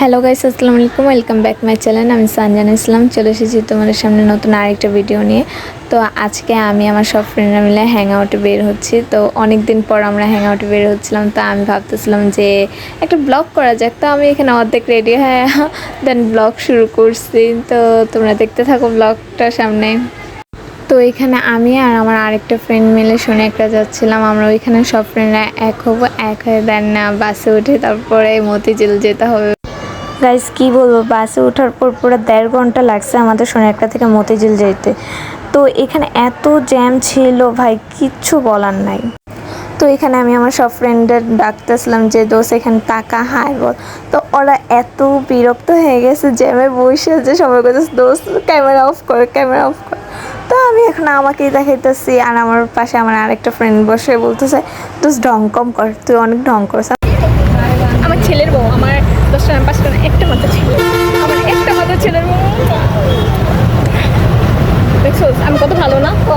Hello guys আসসালামু আলাইকুম। Welcome back my channel আমি সানজান ইসলাম। চলে এসেছি তোমাদের সামনে নতুন আরেকটা ভিডিও নিয়ে। তো আজকে আমি আমার সব ফ্রেন্ডরা মিলে হ্যাং আউটে বের হচ্ছি। তো অনেক দিন পর আমরা হ্যাং আউটে বের হচ্ছিলাম। তো আমি ভাবতেছিলাম যে একটা ব্লগ করা যাক। তো আমি এখানে অর্ধেক রেডি হয়ে দেন ব্লগ শুরু করছি। তো তোমরা দেখতে থাকো ব্লগটা সামনে। তো এখানে আমি আর আমার আরেকটা ফ্রেন্ড মিলে শুনে একটা যাচ্ছিলাম। আমরা ওইখানে সব ফ্রেন্ডরা এক হব, এক হয়ে দেন না বাসে উঠে তারপরে মতিঝিল যেতে হবে। গাইস কি বলব? বাসে ওঠার পর পুরো দেড় ঘণ্টা লাগছে আমাদের সোনারকা থেকে মতিঝিল যেতে তো এখানে এত জ্যাম ছিল ভাই, কিচ্ছু বলার নাই। তো এখানে আমি আমার সব ফ্রেন্ডদের ডাকতেছিলাম যে দোষ এখানে টাকা হাই বল। তো ওরা এত বিরক্ত হয়ে গেছে জ্যামে বসে যে সবাই কথা দোষ ক্যামেরা অফ কর ক্যামেরা অফ কর। তো আমি এখন আমাকেই দেখাইতেছি আর আমার পাশে আমার আরেকটা ফ্রেন্ড বসে বলতেছে দোষ ঢং কম কর, তুই অনেক ঢং করছ আমার ছেলের বউ আমার দশটা না পাঁচটা না একটা মাত্র ছেলে আমার একটা মাত্র ছেলের বউ দেখছ আমি কত ভালো না? ক?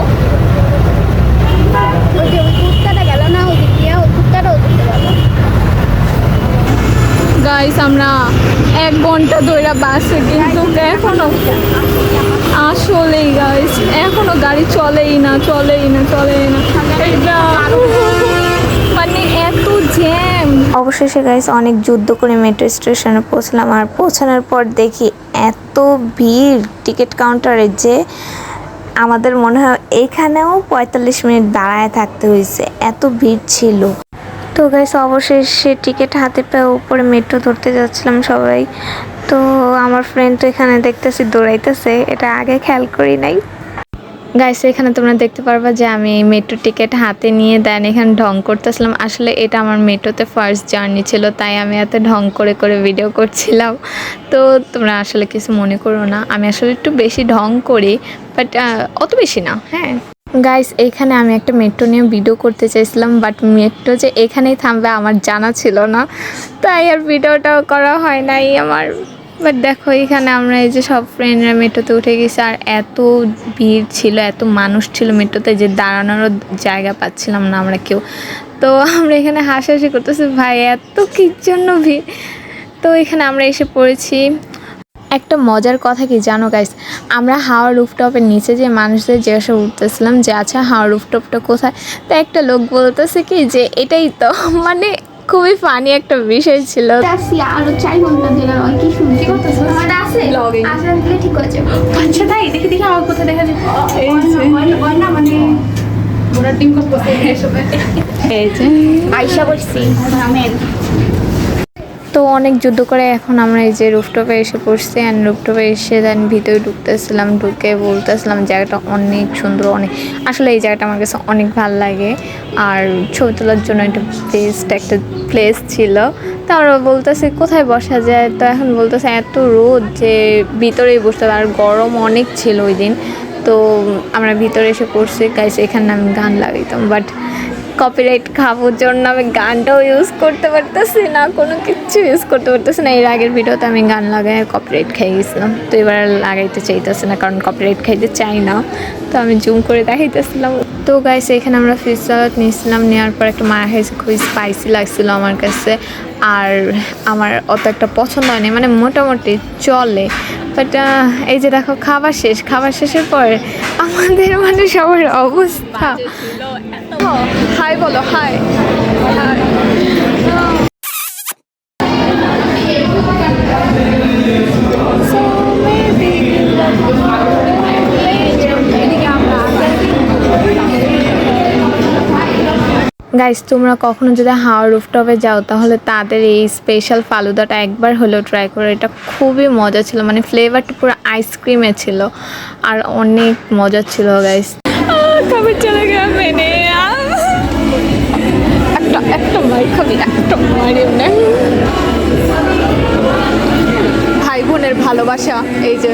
ওই যে ওই কুত্তাটা গেল না ওদিক দিয়ে? ওই কুত্তাটাও দেখতে পাবো গাইস আমরা এক ঘণ্টা ধরে বাসে কিন্তু এখনও আসলেই গাইস এখনও গাড়ি চলেই না চলেই না চলেই না। এটা মানে এত জ্যাম অবশেষে গাইস অনেক যুদ্ধ করে মেট্রো স্টেশনে পৌঁছলাম আর পৌঁছানোর পর দেখি এত ভিড়। টিকিট কাউন্টারে যে আমাদের মনে হয় এখানেও পঁয়তাল্লিশ মিনিট দাঁড়ায় থাকতে হয়েছে। এত ভিড় ছিল। তো গাইস অবশেষে টিকিট হাতে পেয়ে উপরে মেট্রো ধরতে যাচ্ছিলাম সবাই। তো আমার ফ্রেন্ড তো এখানে দেখতেছি, দৌড়াইতেছে। এটা আগে খেয়াল করি নাই। গাইস এখানে তোমরা দেখতে পারবা যে আমি মেট্রো টিকিট হাতে নিয়ে দেন এখানে ঢং করতেছিলাম। আসলে এটা আমার মেট্রোতে ফার্স্ট জার্নি ছিল, তাই আমি এত ঢং করে করে ভিডিও করছিলাম। তো তোমরা আসলে কিছু মনে করো না। আমি আসলে একটু বেশি ঢং করি বাট অত বেশি না হ্যাঁ। গাইস এখানে আমি একটা মেট্রো নিয়ে ভিডিও করতে চাইছিলাম বাট মেট্রো যে এখানেই থামবে আমার জানা ছিল না। তাই আর ভিডিওটাও করা হয় নাই আমার। বাট দেখো, এখানে আমরা এই যে সব ফ্রেন্ডরা মেট্রোতে উঠে গেছি, আর এত ভিড় ছিল, এত মানুষ ছিল মেট্রোতে যে দাঁড়ানোরও জায়গা পাচ্ছিলাম না আমরা কেউ। তো আমরা এখানে হাসাহাসি করতেছি, ভাই, এত কির জন্য ভিড়? তো এখানে আমরা এসে পড়েছি। একটা মজার কথা কি জানো গাইস আমরা হাওয়া রুফটপের নিচে যে মানুষদের জিজ্ঞাসা উঠতেছিলাম যে আচ্ছা হাওয়া রুফটপটা কোথায়? তো একটা লোক বলতেছে কি যে, এটাই তো মানে খুবই ফানি একটা বিষয় ছিল। আয়সা আরও চাই ঘণ্টা দিলে কি শুনছি। আমার আছে? Vlogging. দিলে ঠিক আছে। আচ্ছা তাই? দেখে দেখে আমার কোথায় দেখা যায়। এই না মানে ওরা টিম করতেছে এই যে আইসা বলছি তো অনেক যুদ্ধ করে এখন আমরা এই যে রুফটপে এসে পড়ছি অ্যান্ড রুফটপে এসে দেন ভিতরে ঢুকতেছিলাম, ঢুকে বলতেছিলাম জায়গাটা অনেক সুন্দর, অনেক, আসলে এই জায়গাটা আমার কাছে অনেক ভালো লাগে। আর ছবি তোলার জন্য একটা বেস্ট একটা প্লেস ছিল। তো আমরা বলতেছি, কোথায় বসা যায়? তো এখন বলতেছে, এত রোদ যে ভিতরেই বসতে আর গরম অনেক ছিল ওই দিন। তো আমরা ভিতরে এসে পড়ছি। গাইছে এখানে আমি গান লাগাইতাম বাট কপিরাইট খাবোর জন্য আমি গানটাও ইউজ করতে পারতেছি না, কোনো কিছু ইউজ করতে পারতেছি না। এর আগের ভিডিওতে আমি গান লাগাই কপিরাইট খাই গেছিলাম। তো এবার লাগাইতে চাইতেছি না, কারণ কপিরাইট খাইতে চাই না। তো আমি জুম করে দেখাইতেছিলাম। তো গাইস এখানে আমরা ফিশ সালাদ নিয়েছিলাম, নেওয়ার পর একটা মারা খাইছে খুবই স্পাইসি লাগছিল আমার কাছে। আর আমার অত একটা পছন্দ হয়নি মানে মোটামুটি চলে। বাট এই যে দেখো, খাবার শেষ, খাবার শেষের পর আমাদের মানে সবার অবস্থা। হাই বলো, হাই। গাইস তোমরা কখনো যদি হাওয়া রুফটপে যাও, তাহলে তাদের এই স্পেশাল ফালুদাটা একবার হলেও ট্রাই করো। এটা খুবই মজা ছিল মানে ফ্লেভারটা পুরো আইসক্রিমে ছিল। আর অনেক মজা ছিল গাইস চলে গেল, মেনে। একটা একটা মার খাবি একটা মারি ভাই বোনের ভালোবাসা এই যে।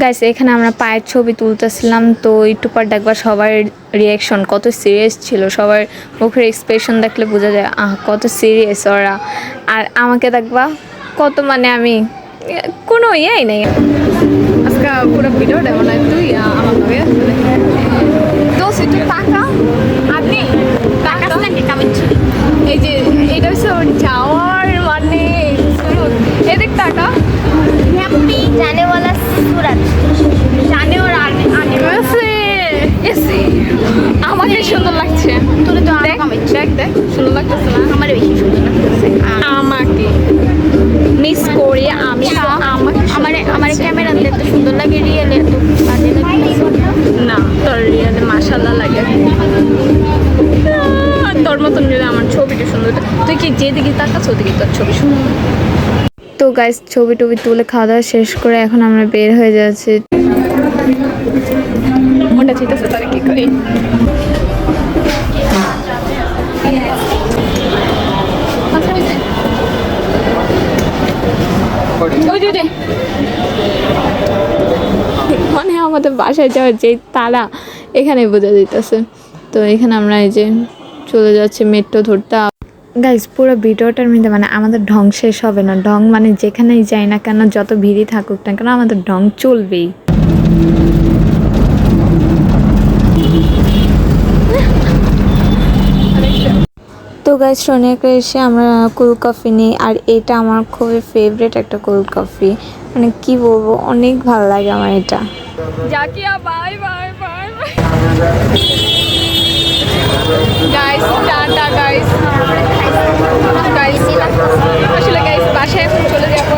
গাইস এখানে আমরা পায়ের ছবি তুলতেছিলাম তো একটু পর দেখবা সবার রিয়াকশন কত সিরিয়াস ছিল। সবার মুখের এক্সপ্রেশন দেখলে বোঝা যায় আহ কত সিরিয়াস ওরা। আর আমাকে দেখবা কত মানে আমি কোনো ইয়েই নেই। আজকে পুরো ভিডিওটা মনে তুই আমার দোষ একটু টাকা আচ্ছা। আমাকে সুন্দর লাগছে। তো আমাকে মিস আমি। আমার সুন্দর লাগে রিয়েলে না তোর রিয়েলে লাগে। তোর মতন আমার ছবিটা সুন্দর তুই কি যেদিকে তাকাস ওদিকে তোর ছবি সুন্দর তো গাইস ছবি টবি তুলে খাওয়া দাওয়া শেষ করে এখন আমরা বের হয়ে যাচ্ছি। ওটা ঠিক আছে যে। মানে আমাদের বাসায় যাওয়ার যে তারা এখানে বোঝা যাইতেছে। তো এখানে আমরা এই যে চলে যাচ্ছি মেট্রো ধরতে। গাইজ পুরো ভিডিওটার মধ্যে মানে আমাদের ঢং শেষ হবে না। ঢং মানে যেখানেই যাই না কেন যত ভিড়ই থাকুক না কেন আমাদের ঢং চলবেই। গাইজ সোনিয়াকে এসে আমরা কুল কফি নিই, আর এটা আমার খুবই ফেভারিট একটা কুল কফি মানে কি বলব, অনেক ভালো লাগে আমার এটা। Zakia bye bye bye guys tata guys guys আসলে গাইস বাসায় চলে যাব।